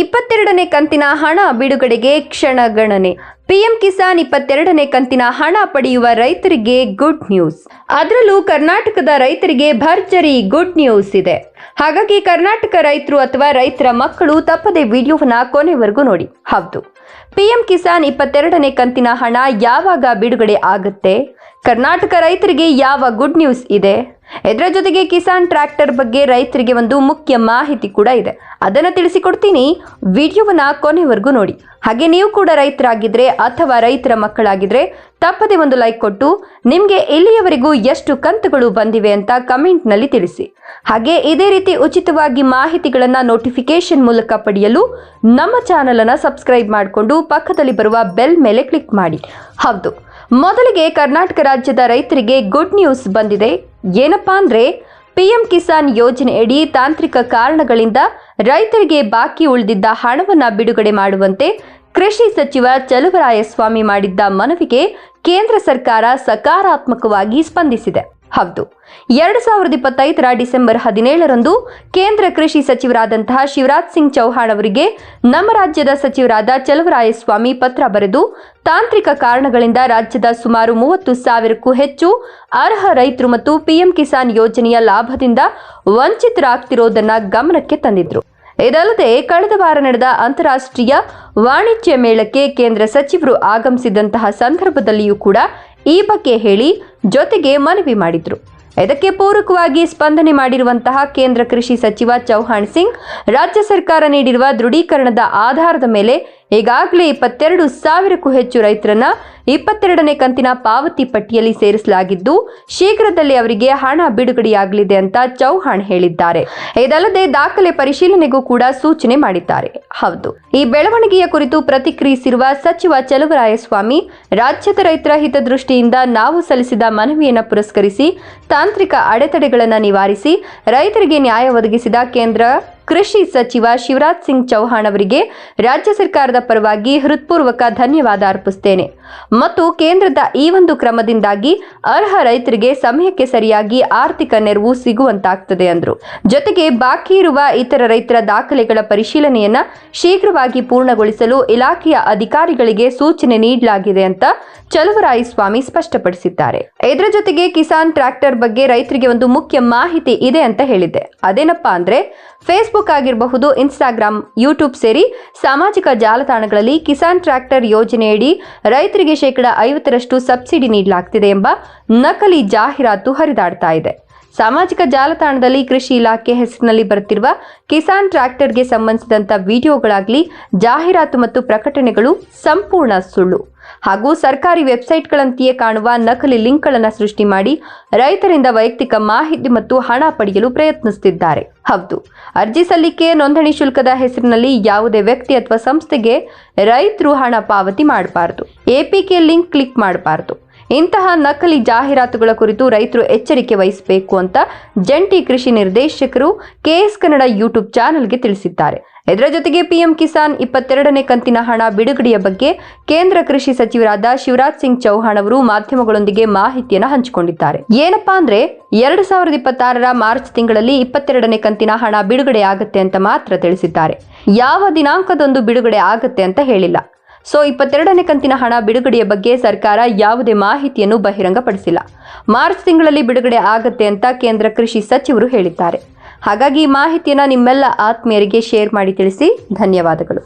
ಇಪ್ಪತ್ತೆರಡನೇ ಕಂತಿನ ಹಣ ಬಿಡುಗಡೆಗೆ ಕ್ಷಣಗಣನೆ ಪಿಎಂ ಕಿಸಾನ್ ಇಪ್ಪತ್ತೆರಡನೇ ಕಂತಿನ ಹಣ ಪಡೆಯುವ ರೈತರಿಗೆ ಗುಡ್ ನ್ಯೂಸ್. ಅದರಲ್ಲೂ ಕರ್ನಾಟಕದ ರೈತರಿಗೆ ಭರ್ಜರಿ ಗುಡ್ ನ್ಯೂಸ್ ಇದೆ. ಹಾಗಾಗಿ ಕರ್ನಾಟಕ ರೈತರು ಅಥವಾ ರೈತರ ಮಕ್ಕಳು ತಪ್ಪದೆ ವಿಡಿಯೋವನ್ನ ಕೊನೆವರೆಗೂ ನೋಡಿ. ಹೌದು. ಪಿಎಂ ಕಿಸಾನ್ ಇಪ್ಪತ್ತೆರಡನೇ ಕಂತಿನ ಹಣ ಯಾವಾಗ ಬಿಡುಗಡೆ ಆಗುತ್ತೆ? ಕರ್ನಾಟಕ ರೈತರಿಗೆ ಯಾವ ಗುಡ್ ನ್ಯೂಸ್ ಇದೆ? ಇದರ ಜೊತೆಗೆ ಕಿಸಾನ್ ಟ್ರ್ಯಾಕ್ಟರ್ ಬಗ್ಗೆ ರೈತರಿಗೆ ಒಂದು ಮುಖ್ಯ ಮಾಹಿತಿ ಕೂಡ ಇದೆ. ಅದನ್ನು ತಿಳಿಸಿಕೊಡ್ತೀನಿ. ವಿಡಿಯೋವನ್ನ ಕೊನೆವರೆಗೂ ನೋಡಿ. ಹಾಗೆ ನೀವು ಕೂಡ ರೈತರಾಗಿದ್ರೆ ಅಥವಾ ರೈತರ ಮಕ್ಕಳಾಗಿದ್ರೆ ತಪ್ಪದೆ ಒಂದು ಲೈಕ್ ಕೊಟ್ಟು ನಿಮಗೆ ಇಲ್ಲಿಯವರೆಗೂ ಎಷ್ಟು ಕಂತುಗಳು ಬಂದಿವೆ ಅಂತ ಕಮೆಂಟ್ನಲ್ಲಿ ತಿಳಿಸಿ. ಹಾಗೆ ಇದೇ ರೀತಿ ಉಚಿತವಾಗಿ ಮಾಹಿತಿಗಳನ್ನು ನೋಟಿಫಿಕೇಶನ್ ಮೂಲಕ ಪಡೆಯಲು ನಮ್ಮ ಚಾನಲನ್ನು ಸಬ್ಸ್ಕ್ರೈಬ್ ಮಾಡಿಕೊಂಡು ಪಕ್ಕದಲ್ಲಿ ಬರುವ ಬೆಲ್ ಮೇಲೆ ಕ್ಲಿಕ್ ಮಾಡಿ. ಹೌದು. ಮೊದಲಿಗೆ ಕರ್ನಾಟಕ ರಾಜ್ಯದ ರೈತರಿಗೆ ಗುಡ್ ನ್ಯೂಸ್ ಬಂದಿದೆ. ಏನಪ್ಪಾ ಅಂದ್ರೆ, ಪಿಎಂ ಕಿಸಾನ್ ಯೋಜನೆಯಡಿ ತಾಂತ್ರಿಕ ಕಾರಣಗಳಿಂದ ರೈತರಿಗೆ ಬಾಕಿ ಉಳಿದಿದ್ದ ಹಣವನ್ನ ಬಿಡುಗಡೆ ಮಾಡುವಂತೆ ಕೃಷಿ ಸಚಿವ ಚಲುವರಾಯಸ್ವಾಮಿ ಮಾಡಿದ್ದ ಮನವಿಗೆ ಕೇಂದ್ರ ಸರ್ಕಾರ ಸಕಾರಾತ್ಮಕವಾಗಿ ಸ್ಪಂದಿಸಿದೆ. ಹೌದು, ಎರಡು ಸಾವಿರದ ಇಪ್ಪತ್ತೈದರ ಡಿಸೆಂಬರ್ ಹದಿನೇಳರಂದು ಕೇಂದ್ರ ಕೃಷಿ ಸಚಿವರಾದಂತಹ ಶಿವರಾಜ್ ಸಿಂಗ್ ಚೌಹಾಣ್ ಅವರಿಗೆ ನಮ್ಮ ರಾಜ್ಯದ ಸಚಿವರಾದ ಚಲುವರಾಯಸ್ವಾಮಿ ಪತ್ರ ಬರೆದು, ತಾಂತ್ರಿಕ ಕಾರಣಗಳಿಂದ ರಾಜ್ಯದ ಸುಮಾರು ಮೂವತ್ತು ಸಾವಿರಕ್ಕೂ ಹೆಚ್ಚು ಅರ್ಹ ರೈತರು ಮತ್ತು ಪಿಎಂ ಕಿಸಾನ್ ಯೋಜನೆಯ ಲಾಭದಿಂದ ವಂಚಿತರಾಗ್ತಿರೋದನ್ನ ಗಮನಕ್ಕೆ ತಂದಿದ್ರು. ಇದಲ್ಲದೆ ಕಳೆದ ವಾರ ನಡೆದ ಅಂತಾರಾಷ್ಟ್ರೀಯ ವಾಣಿಜ್ಯ ಮೇಳಕ್ಕೆ ಕೇಂದ್ರ ಸಚಿವರು ಆಗಮಿಸಿದಂತಹ ಸಂದರ್ಭದಲ್ಲಿಯೂ ಕೂಡ ಈ ಬಗ್ಗೆ ಹೇಳಿ ಜೊತೆಗೆ ಮನವಿ ಮಾಡಿದ್ರು. ಇದಕ್ಕೆ ಪೂರಕವಾಗಿ ಸ್ಪಂದನೆ ಮಾಡಿರುವಂತಹ ಕೇಂದ್ರ ಕೃಷಿ ಸಚಿವ ಚೌಹಾಣ್ ಸಿಂಗ್, ರಾಜ್ಯ ಸರ್ಕಾರ ನೀಡಿರುವ ದೃಢೀಕರಣದ ಆಧಾರದ ಮೇಲೆ ಈಗಾಗಲೇ ಇಪ್ಪತ್ತೆರಡು ಸಾವಿರಕ್ಕೂ ಹೆಚ್ಚು ರೈತರನ್ನ ಇಪ್ಪತ್ತೆರಡನೇ ಕಂತಿನ ಪಾವತಿ ಪಟ್ಟಿಯಲ್ಲಿ ಸೇರಿಸಲಾಗಿದ್ದು, ಶೀಘ್ರದಲ್ಲೇ ಅವರಿಗೆ ಹಣ ಬಿಡುಗಡೆಯಾಗಲಿದೆ ಅಂತ ಚೌಹಾಣ್ ಹೇಳಿದ್ದಾರೆ. ಇದಲ್ಲದೆ ದಾಖಲೆ ಪರಿಶೀಲನೆಗೂ ಕೂಡ ಸೂಚನೆ ಮಾಡಿದ್ದಾರೆ. ಹೌದು. ಈ ಬೆಳವಣಿಗೆಯ ಕುರಿತು ಪ್ರತಿಕ್ರಿಯಿಸಿರುವ ಸಚಿವ ಚಲುವರಾಯಸ್ವಾಮಿ, ರಾಜ್ಯದ ರೈತರ ಹಿತದೃಷ್ಟಿಯಿಂದ ನಾವು ಸಲ್ಲಿಸಿದ ಮನವಿಯನ್ನು ಪುರಸ್ಕರಿಸಿ ತಾಂತ್ರಿಕ ಅಡೆತಡೆಗಳನ್ನು ನಿವಾರಿಸಿ ರೈತರಿಗೆ ನ್ಯಾಯ ಒದಗಿಸಿದ ಕೇಂದ್ರ ಕೃಷಿ ಸಚಿವ ಶಿವರಾಜ್ ಸಿಂಗ್ ಚೌಹಾಣ್ ಅವರಿಗೆ ರಾಜ್ಯ ಸರ್ಕಾರದ ಪರವಾಗಿ ಹೃತ್ಪೂರ್ವಕ ಧನ್ಯವಾದ ಅರ್ಪಿಸುತ್ತೇನೆ ಮತ್ತು ಕೇಂದ್ರದ ಈ ಒಂದು ಕ್ರಮದಿಂದಾಗಿ ಅರ್ಹ ರೈತರಿಗೆ ಸಮಯಕ್ಕೆ ಸರಿಯಾಗಿ ಆರ್ಥಿಕ ನೆರವು ಸಿಗುವಂತಾಗ್ತದೆ ಅಂದರು. ಜೊತೆಗೆ ಬಾಕಿ ಇರುವ ಇತರ ರೈತರ ದಾಖಲೆಗಳ ಪರಿಶೀಲನೆಯನ್ನ ಶೀಘ್ರವಾಗಿ ಪೂರ್ಣಗೊಳಿಸಲು ಇಲಾಖೆಯ ಅಧಿಕಾರಿಗಳಿಗೆ ಸೂಚನೆ ನೀಡಲಾಗಿದೆ ಅಂತ ಚಲುವರಾಯಸ್ವಾಮಿ ಸ್ಪಷ್ಟಪಡಿಸಿದ್ದಾರೆ. ಇದರ ಜೊತೆಗೆ ಕಿಸಾನ್ ಟ್ರ್ಯಾಕ್ಟರ್ ಬಗ್ಗೆ ರೈತರಿಗೆ ಒಂದು ಮುಖ್ಯ ಮಾಹಿತಿ ಇದೆ ಅಂತ ಹೇಳಿದೆ ಅದೇನಪ್ಪಾ ಅಂದ್ರೆ ಫೇಸ್ಬುಕ್ ಆಗಿರಬಹುದು ಇನ್ಸ್ಟಾಗ್ರಾಮ್ ಯೂಟ್ಯೂಬ್ ಸೇರಿ ಸಾಮಾಜಿಕ ಜಾಲತಾಣಗಳಲ್ಲಿ ಕಿಸಾನ್ ಟ್ರ್ಯಾಕ್ಟರ್ ಯೋಜನೆಯಡಿ ರೈತರಿಗೆ ಶೇಕಡ ಐವತ್ತರಷ್ಟು ಸಬ್ಸಿಡಿ ನೀಡಲಾಗ್ತಿದೆ ಎಂಬ ನಕಲಿ ಜಾಹೀರಾತು ಹರಿದಾಡ್ತಾ ಇದೆ. ಸಾಮಾಜಿಕ ಜಾಲತಾಣದಲ್ಲಿ ಕೃಷಿ ಇಲಾಖೆ ಹೆಸರಿನಲ್ಲಿ ಬರುತ್ತಿರುವ ಕಿಸಾನ್ ಟ್ರ್ಯಾಕ್ಟರ್ಗೆ ಸಂಬಂಧಿಸಿದಂಥ ವಿಡಿಯೋಗಳಾಗಲಿ, ಜಾಹೀರಾತು ಮತ್ತು ಪ್ರಕಟಣೆಗಳು ಸಂಪೂರ್ಣ ಸುಳ್ಳು. ಹಾಗೂ ಸರ್ಕಾರಿ ವೆಬ್ಸೈಟ್ಗಳಂತೆಯೇ ಕಾಣುವ ನಕಲಿ ಲಿಂಕ್ಗಳನ್ನು ಸೃಷ್ಟಿ ಮಾಡಿ ರೈತರಿಂದ ವೈಯಕ್ತಿಕ ಮಾಹಿತಿ ಮತ್ತು ಹಣ ಪಡೆಯಲು ಪ್ರಯತ್ನಿಸುತ್ತಿದ್ದಾರೆ. ಹೌದು, ಅರ್ಜಿ ಸಲ್ಲಿಕೆ ನೋಂದಣಿ ಶುಲ್ಕದ ಹೆಸರಿನಲ್ಲಿ ಯಾವುದೇ ವ್ಯಕ್ತಿ ಅಥವಾ ಸಂಸ್ಥೆಗೆ ರೈತರು ಹಣ ಪಾವತಿ ಮಾಡಬಾರದು. ಎಪಿಕೆ ಲಿಂಕ್ ಕ್ಲಿಕ್ ಮಾಡಬಾರದು. ಇಂತಹ ನಕಲಿ ಜಾಹೀರಾತುಗಳ ಕುರಿತು ರೈತರು ಎಚ್ಚರಿಕೆ ವಹಿಸಬೇಕು ಅಂತ ಜಂಟಿ ಕೃಷಿ ನಿರ್ದೇಶಕರು ಕೆಎಸ್ ಕನ್ನಡ ಯೂಟ್ಯೂಬ್ ಚಾನೆಲ್ಗೆ ತಿಳಿಸಿದ್ದಾರೆ. ಇದರ ಜೊತೆಗೆ ಪಿಎಂ ಕಿಸಾನ್ ಇಪ್ಪತ್ತೆರಡನೇ ಕಂತಿನ ಹಣ ಬಿಡುಗಡೆಯ ಬಗ್ಗೆ ಕೇಂದ್ರ ಕೃಷಿ ಸಚಿವರಾದ ಶಿವರಾಜ್ ಸಿಂಗ್ ಚೌಹಾಣ್ ಅವರು ಮಾಧ್ಯಮಗಳೊಂದಿಗೆ ಮಾಹಿತಿಯನ್ನು ಹಂಚಿಕೊಂಡಿದ್ದಾರೆ. ಏನಪ್ಪಾ ಅಂದ್ರೆ ಎರಡು ಸಾವಿರದ ಇಪ್ಪತ್ತಾರರ ಮಾರ್ಚ್ ತಿಂಗಳಲ್ಲಿ ಇಪ್ಪತ್ತೆರಡನೇ ಕಂತಿನ ಹಣ ಬಿಡುಗಡೆ ಆಗುತ್ತೆ ಅಂತ ಮಾತ್ರ ತಿಳಿಸಿದ್ದಾರೆ. ಯಾವ ದಿನಾಂಕದೊಂದು ಬಿಡುಗಡೆ ಆಗುತ್ತೆ ಅಂತ ಹೇಳಿಲ್ಲ. ಸೊ ಇಪ್ಪತ್ತೆರಡನೇ ಕಂತಿನ ಹಣ ಬಿಡುಗಡೆಯ ಬಗ್ಗೆ ಸರ್ಕಾರ ಯಾವುದೇ ಮಾಹಿತಿಯನ್ನು ಬಹಿರಂಗಪಡಿಸಿಲ್ಲ. ಮಾರ್ಚ್ ತಿಂಗಳಲ್ಲಿ ಬಿಡುಗಡೆ ಆಗತ್ತೆ ಅಂತ ಕೇಂದ್ರ ಕೃಷಿ ಸಚಿವರು ಹೇಳಿದ್ದಾರೆ. ಹಾಗಾಗಿ ಈ ಮಾಹಿತಿಯನ್ನು ನಿಮ್ಮೆಲ್ಲ ಆತ್ಮೀಯರಿಗೆ ಶೇರ್ ಮಾಡಿ ತಿಳಿಸಿ ಧನ್ಯವಾದಗಳು.